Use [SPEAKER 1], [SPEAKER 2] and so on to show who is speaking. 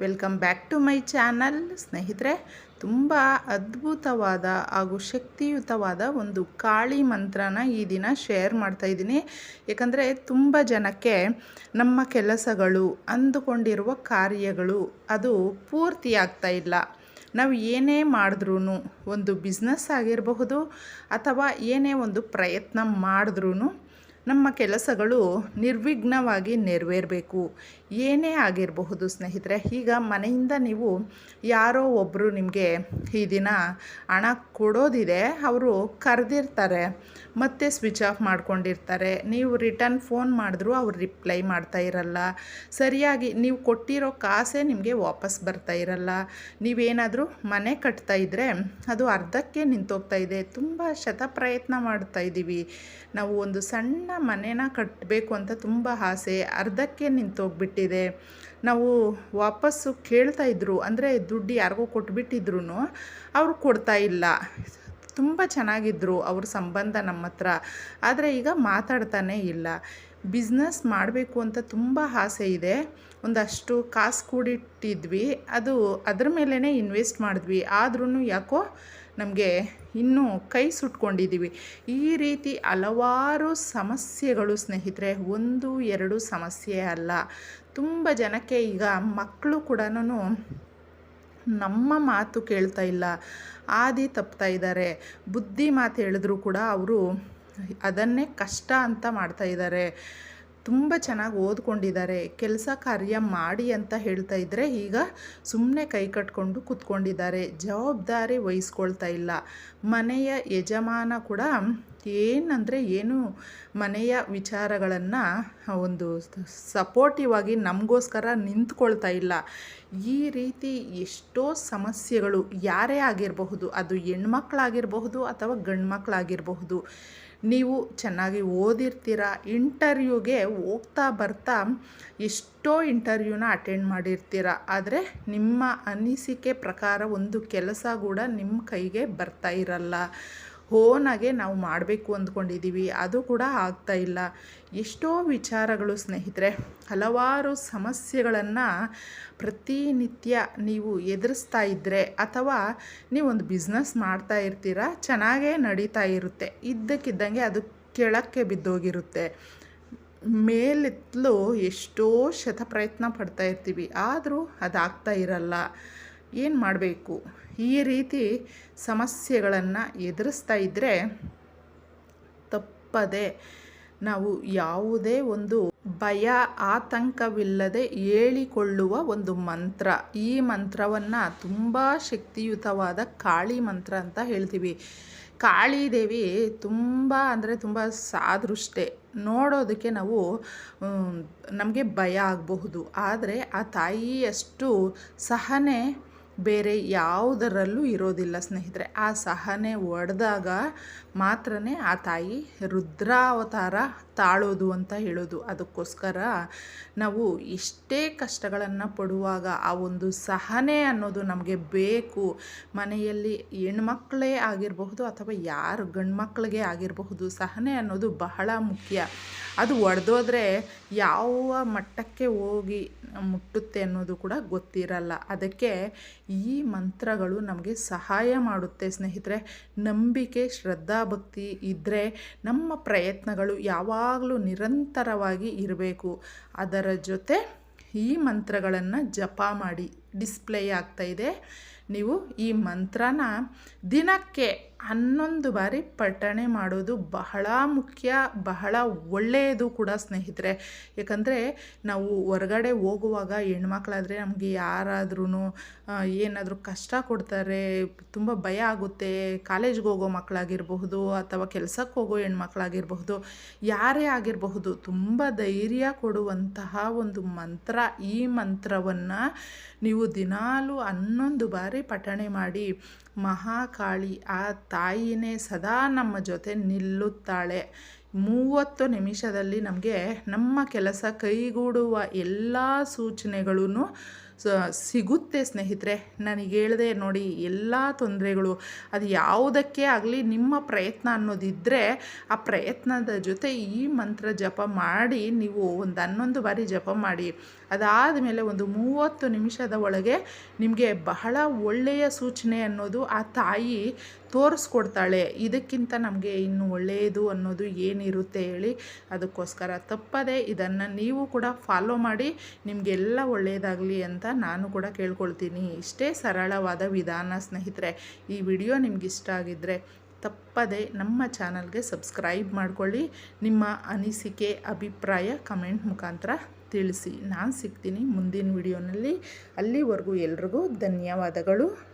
[SPEAKER 1] Welcome back to my channel. ಸ್ನೇಹಿತರೆ, ತುಂಬ ಅದ್ಭುತವಾದ ಹಾಗೂ ಶಕ್ತಿಯುತವಾದ ಒಂದು ಕಾಳಿ ಮಂತ್ರನ ಈ ದಿನ ಶೇರ್ ಮಾಡ್ತಾ ಇದ್ದೀನಿ. ಯಾಕಂದರೆ ತುಂಬ ಜನಕ್ಕೆ ನಮ್ಮ ಕೆಲಸಗಳು, ಅಂದುಕೊಂಡಿರುವ ಕಾರ್ಯಗಳು ಅದು ಪೂರ್ತಿ ಆಗ್ತಾ ಇಲ್ಲ. ನಾವು ಏನೇ ಮಾಡಿದ್ರೂ ಒಂದು ಬಿಸ್ನೆಸ್ ಆಗಿರಬಹುದು ಅಥವಾ ಏನೇ ಒಂದು ಪ್ರಯತ್ನ ಮಾಡಿದ್ರೂ ನಮ್ಮ ಕೆಲಸಗಳು ನಿರ್ವಿಘ್ನವಾಗಿ ನೆರವೇರಬೇಕು. ಏನೇ ಆಗಿರಬಹುದು ಸ್ನೇಹಿತರೆ, ಈಗ ಮನೆಯಿಂದ ನೀವು ಯಾರೋ ಒಬ್ಬರು ನಿಮಗೆ ಈ ದಿನ ಹಣ ಕೊಡೋದಿದೆ, ಅವರು ಕರೆದಿರ್ತಾರೆ, ಮತ್ತೆ ಸ್ವಿಚ್ ಆಫ್ ಮಾಡ್ಕೊಂಡಿರ್ತಾರೆ. ನೀವು ರಿಟರ್ನ್ ಫೋನ್ ಮಾಡಿದ್ರೂ ಅವ್ರು ರಿಪ್ಲೈ ಮಾಡ್ತಾ ಇರಲ್ಲ. ಸರಿಯಾಗಿ ನೀವು ಕೊಟ್ಟಿರೋ ಕಾಸೇ ನಿಮಗೆ ವಾಪಸ್ ಬರ್ತಾ ಇರಲ್ಲ. ನೀವೇನಾದರೂ ಮನೆ ಕಟ್ತಾ ಇದ್ದರೆ ಅದು ಅರ್ಧಕ್ಕೆ ನಿಂತೋಗ್ತಾ ಇದೆ. ತುಂಬ ಶತ ಪ್ರಯತ್ನ ಮಾಡ್ತಾ ಇದ್ದೀವಿ ನಾವು ಒಂದು ಸಣ್ಣ ಮನೆನ ಕಟ್ಟಬೇಕು ಅಂತ ತುಂಬ ಆಸೆ. ಅರ್ಧಕ್ಕೆ ನಿಂತೋಗ್ಬಿಟ್ಟಿದೆ. ನಾವು ವಾಪಸ್ಸು ಕೇಳ್ತಾ ಇದ್ರು, ಅಂದರೆ ದುಡ್ಡು ಯಾರಿಗೋ ಕೊಟ್ಬಿಟ್ಟಿದ್ರು ಅವರು ಕೊಡ್ತಾ ಇಲ್ಲ. ತುಂಬ ಚೆನ್ನಾಗಿದ್ದರು ಅವ್ರ ಸಂಬಂಧ ನಮ್ಮ ಹತ್ರ. ಆದರೆ ಈಗ ಮಾತಾಡ್ತಾನೇ ಇಲ್ಲ. ಬಿಸ್ನೆಸ್ ಮಾಡಬೇಕು ಅಂತ ತುಂಬ ಆಸೆ ಇದೆ. ಒಂದಷ್ಟು ಕಾಸು ಕೂಡಿಟ್ಟಿದ್ವಿ. ಅದು ಅದ್ರ ಮೇಲೇ ಇನ್ವೆಸ್ಟ್ ಮಾಡಿದ್ವಿ. ಆದ್ರೂ ಯಾಕೋ ನಮಗೆ ಇನ್ನೂ ಕೈ ಸುಟ್ಕೊಂಡಿದ್ದೀವಿ. ಈ ರೀತಿ ಹಲವಾರು ಸಮಸ್ಯೆಗಳು ಸ್ನೇಹಿತರೆ, ಒಂದು, ಎರಡು ಸಮಸ್ಯೆ ಅಲ್ಲ. ತುಂಬ ಜನಕ್ಕೆ ಈಗ ಮಕ್ಕಳು ಕೂಡ ನಮ್ಮ ಮಾತು ಕೇಳ್ತಾ ಇಲ್ಲ, ಆದಿ ತಪ್ತಾ ಇದ್ದಾರೆ. ಬುದ್ಧಿ ಮಾತು ಹೇಳಿದ್ರು ಕೂಡ ಅವರು ಅದನ್ನೇ ಕಷ್ಟ ಅಂತ ಮಾಡ್ತಾ ಇದ್ದಾರೆ. ತುಂಬ ಚೆನ್ನಾಗಿ ಓದ್ಕೊಂಡಿದ್ದಾರೆ. ಕೆಲಸ ಕಾರ್ಯ ಮಾಡಿ ಅಂತ ಹೇಳ್ತಾ ಇದ್ದರೆ ಈಗ ಸುಮ್ಮನೆ ಕೈ ಕಟ್ಕೊಂಡು ಕೂತ್ಕೊಂಡಿದ್ದಾರೆ. ಜವಾಬ್ದಾರಿ ವಹಿಸ್ಕೊಳ್ತಾ ಇಲ್ಲ. ಮನೆಯ ಯಜಮಾನ ಕೂಡ ಏನಂದರೆ ಏನು ಮನೆಯ ವಿಚಾರಗಳನ್ನು ಒಂದು ಸಪೋರ್ಟಿವ್ ಆಗಿ ನಮಗೋಸ್ಕರ ನಿಂತ್ಕೊಳ್ತಾ ಇಲ್ಲ. ಈ ರೀತಿ ಎಷ್ಟೋ ಸಮಸ್ಯೆಗಳು ಯಾರೇ ಆಗಿರಬಹುದು, ಅದು ಹೆಣ್ಮಕ್ಳಾಗಿರಬಹುದು ಅಥವಾ ಗಂಡು ಮಕ್ಕಳಾಗಿರಬಹುದು ನೀವು ಚೆನ್ನಾಗಿ ಓದಿರ್ತೀರ? ಇಂಟರ್ವ್ಯೂಗೆ ಹೋಗ್ತಾ ಬರ್ತಾ ಎಷ್ಟೋ ಇಂಟರ್ವ್ಯೂನ ಅಟೆಂಡ್ ಮಾಡಿರ್ತೀರ? ಆದರೆ ನಿಮ್ಮ ಅನಿಸಿಕೆ ಪ್ರಕಾರ ಒಂದು ಕೆಲಸ ಕೂಡ ನಿಮ್ಮ ಕೈಗೆ ಬರ್ತಾ ಇರಲ್ಲ. ಓನಾಗೆ ನಾವು ಮಾಡಬೇಕು ಅಂದ್ಕೊಂಡಿದ್ದೀವಿ, ಅದು ಕೂಡ ಆಗ್ತಾ ಇಲ್ಲ. ಎಷ್ಟೋ ವಿಚಾರಗಳು ಸ್ನೇಹಿತರೆ, ಹಲವಾರು ಸಮಸ್ಯೆಗಳನ್ನು ಪ್ರತಿನಿತ್ಯ ನೀವು ಎದುರಿಸ್ತಾ ಇದ್ದರೆ ಅಥವಾ ನೀವೊಂದು ಬಿಸ್ನೆಸ್ ಮಾಡ್ತಾ ಇರ್ತೀರ, ಚೆನ್ನಾಗೇ ನಡೀತಾ ಇರುತ್ತೆ. ಇದ್ದಕ್ಕಿದ್ದಂಗೆ ಅದು ಕೆಳಕ್ಕೆ ಬಿದ್ದೋಗಿರುತ್ತೆ. ಮೇಲೆತ್ತಲು ಎಷ್ಟೋ ಶತ ಪ್ರಯತ್ನ ಪಡ್ತಾ ಇರ್ತೀವಿ, ಆದರೂ ಅದಾಗ್ತಾ ಇರಲ್ಲ. ಏನು ಮಾಡಬೇಕು? ಈ ರೀತಿ ಸಮಸ್ಯೆಗಳನ್ನು ಎದುರಿಸ್ತಾ ಇದ್ದರೆ ತಪ್ಪದೆ ನಾವು ಯಾವುದೇ ಒಂದು ಭಯ, ಆತಂಕವಿಲ್ಲದೆ ಹೇಳಿಕೊಳ್ಳುವ ಒಂದು ಮಂತ್ರ. ಈ ಮಂತ್ರವನ್ನು ತುಂಬ ಶಕ್ತಿಯುತವಾದ ಕಾಳಿ ಮಂತ್ರ ಅಂತ ಹೇಳ್ತೀವಿ. ಕಾಳಿದೇವಿ ತುಂಬ ಅಂದರೆ ತುಂಬ ಸಾದೃಷ್ಟೆ. ನೋಡೋದಕ್ಕೆ ನಾವು ನಮಗೆ ಭಯ ಆಗಬಹುದು. ಆದರೆ ಆ ತಾಯಿಯಷ್ಟು ಸಹನೆ ಬೇರೆ ಯಾವುದರಲ್ಲೂ ಇರೋದಿಲ್ಲ ಸ್ನೇಹಿತರೆ. ಆ ಸಹನೆ ಒಡೆದಾಗ ಮಾತ್ರ ಆ ತಾಯಿ ರುದ್ರಾವತಾರ ತಾಳೋದು ಅಂತ ಹೇಳೋದು. ಅದಕ್ಕೋಸ್ಕರ ನಾವು ಎಷ್ಟೇ ಕಷ್ಟಗಳನ್ನು ಪಡುವಾಗ ಆ ಒಂದು ಸಹನೆ ಅನ್ನೋದು ನಮಗೆ ಬೇಕು. ಮನೆಯಲ್ಲಿ ಹೆಣ್ಮಕ್ಳೇ ಆಗಿರಬಹುದು ಅಥವಾ ಯಾರು ಗಂಡು ಮಕ್ಕಳಿಗೆ ಆಗಿರಬಹುದು ಸಹನೆ ಅನ್ನೋದು ಬಹಳ ಮುಖ್ಯ. ಅದು ಒಡೆದೋದ್ರೆ ಯಾವ ಮಟ್ಟಕ್ಕೆ ಹೋಗಿ ಮುಟ್ಟುತ್ತೆ ಅನ್ನೋದು ಕೂಡ ಗೊತ್ತಿರಲ್ಲ. ಅದಕ್ಕೆ ಈ ಮಂತ್ರಗಳು ನಮಗೆ ಸಹಾಯ ಮಾಡುತ್ತೆ ಸ್ನೇಹಿತರೆ. ನಂಬಿಕೆ, ಶ್ರದ್ಧಾಭಕ್ತಿ ಇದ್ದರೆ ನಮ್ಮ ಪ್ರಯತ್ನಗಳು ಯಾವಾಗಲೂ ನಿರಂತರವಾಗಿ ಇರಬೇಕು. ಅದರ ಜೊತೆ ಈ ಮಂತ್ರಗಳನ್ನು ಜಪ ಮಾಡಿ. ಡಿಸ್ಪ್ಲೇ ಇದೆ. ನೀವು ಈ ಮಂತ್ರನ ದಿನಕ್ಕೆ ಹನ್ನೊಂದು ಬಾರಿ ಪಠಣೆ ಮಾಡೋದು ಬಹಳ ಮುಖ್ಯ, ಬಹಳ ಒಳ್ಳೆಯದು ಕೂಡ ಸ್ನೇಹಿತರೆ. ಯಾಕಂದರೆ ನಾವು ಹೊರಗಡೆ ಹೋಗುವಾಗ ಹೆಣ್ಮಕ್ಳಾದರೆ ನಮಗೆ ಯಾರಾದ್ರೂ ಏನಾದರೂ ಕಷ್ಟ ಕೊಡ್ತಾರೆ, ತುಂಬ ಭಯ ಆಗುತ್ತೆ. ಕಾಲೇಜ್ಗೆ ಹೋಗೋ ಮಕ್ಕಳಾಗಿರಬಹುದು ಅಥವಾ ಕೆಲಸಕ್ಕೆ ಹೋಗೋ ಹೆಣ್ಮಕ್ಳಾಗಿರಬಹುದು, ಯಾರೇ ಆಗಿರಬಹುದು, ತುಂಬ ಧೈರ್ಯ ಕೊಡುವಂತಹ ಒಂದು ಮಂತ್ರ, ಈ ಮಂತ್ರವನ್ನು ನೀವು ದಿನಾಲೂ ಹನ್ನೊಂದು ಬಾರಿ ಪಠಣೆ ಮಾಡಿ, ಮಹಾಕಾಳಿ, ಆ ತಾಯಿನೇ ಸದಾ ನಮ್ಮ ಜೊತೆ ನಿಲ್ಲುತ್ತಾಳೆ. ಮೂವತ್ತು ನಿಮಿಷದಲ್ಲಿ ನಮಗೆ ನಮ್ಮ ಕೆಲಸ ಕೈಗೂಡುವ ಎಲ್ಲ ಸೂಚನೆಗಳೂ ಸಿಗುತ್ತೆ ಸ್ನೇಹಿತರೆ. ನನಗೆ ಹೇಳಿದೆ ನೋಡಿ, ಎಲ್ಲ ತೊಂದರೆಗಳು, ಅದು ಯಾವುದಕ್ಕೆ ಆಗಲಿ ನಿಮ್ಮ ಪ್ರಯತ್ನ ಅನ್ನೋದಿದ್ದರೆ ಆ ಪ್ರಯತ್ನದ ಜೊತೆ ಈ ಮಂತ್ರ ಜಪ ಮಾಡಿ, ನೀವು ಒಂದು ಹನ್ನೊಂದು ಬಾರಿ ಜಪ ಮಾಡಿ. ಅದಾದ ಮೇಲೆ ಒಂದು ಮೂವತ್ತು ನಿಮಿಷದ ಒಳಗೆ ನಿಮಗೆ ಬಹಳ ಒಳ್ಳೆಯ ಸೂಚನೆ ಅನ್ನೋದು ಆ ತಾಯಿ ತೋರಿಸ್ಕೊಡ್ತಾಳೆ. ಇದಕ್ಕಿಂತ ನಮಗೆ ಇನ್ನು ಒಳ್ಳೆಯದು ಅನ್ನೋದು ಏನಿರುತ್ತೆ ಹೇಳಿ, ಅದಕ್ಕೋಸ್ಕರ ತಪ್ಪದೆ ಇದನ್ನು ನೀವು ಕೂಡ ಫಾಲೋ ಮಾಡಿ, ನಿಮಗೆಲ್ಲ ಒಳ್ಳೆಯದಾಗಲಿ ಅಂತ ನಾನು ಕೂಡ ಕೇಳ್ಕೊಳ್ತೀನಿ. ಇಷ್ಟೇ ಸರಳವಾದ ವಿಧಾನ ಸ್ನೇಹಿತರೆ, ಈ ವಿಡಿಯೋ ನಿಮ್ಗೆ ಇಷ್ಟ ಆಗಿದ್ದರೆ ತಪ್ಪದೆ ನಮ್ಮ ಚಾನಲ್ಗೆ ಸಬ್ಸ್ಕ್ರೈಬ್ ಮಾಡಿಕೊಳ್ಳಿ. ನಿಮ್ಮ ಅನಿಸಿಕೆ, ಅಭಿಪ್ರಾಯ ಕಮೆಂಟ್ ಮುಖಾಂತರ ತಿಳಿಸಿ. ನಾನು ಸಿಗ್ತೀನಿ ಮುಂದಿನ ವಿಡಿಯೋನಲ್ಲಿ. ಅಲ್ಲಿವರೆಗೂ ಎಲ್ರಿಗೂ ಧನ್ಯವಾದಗಳು.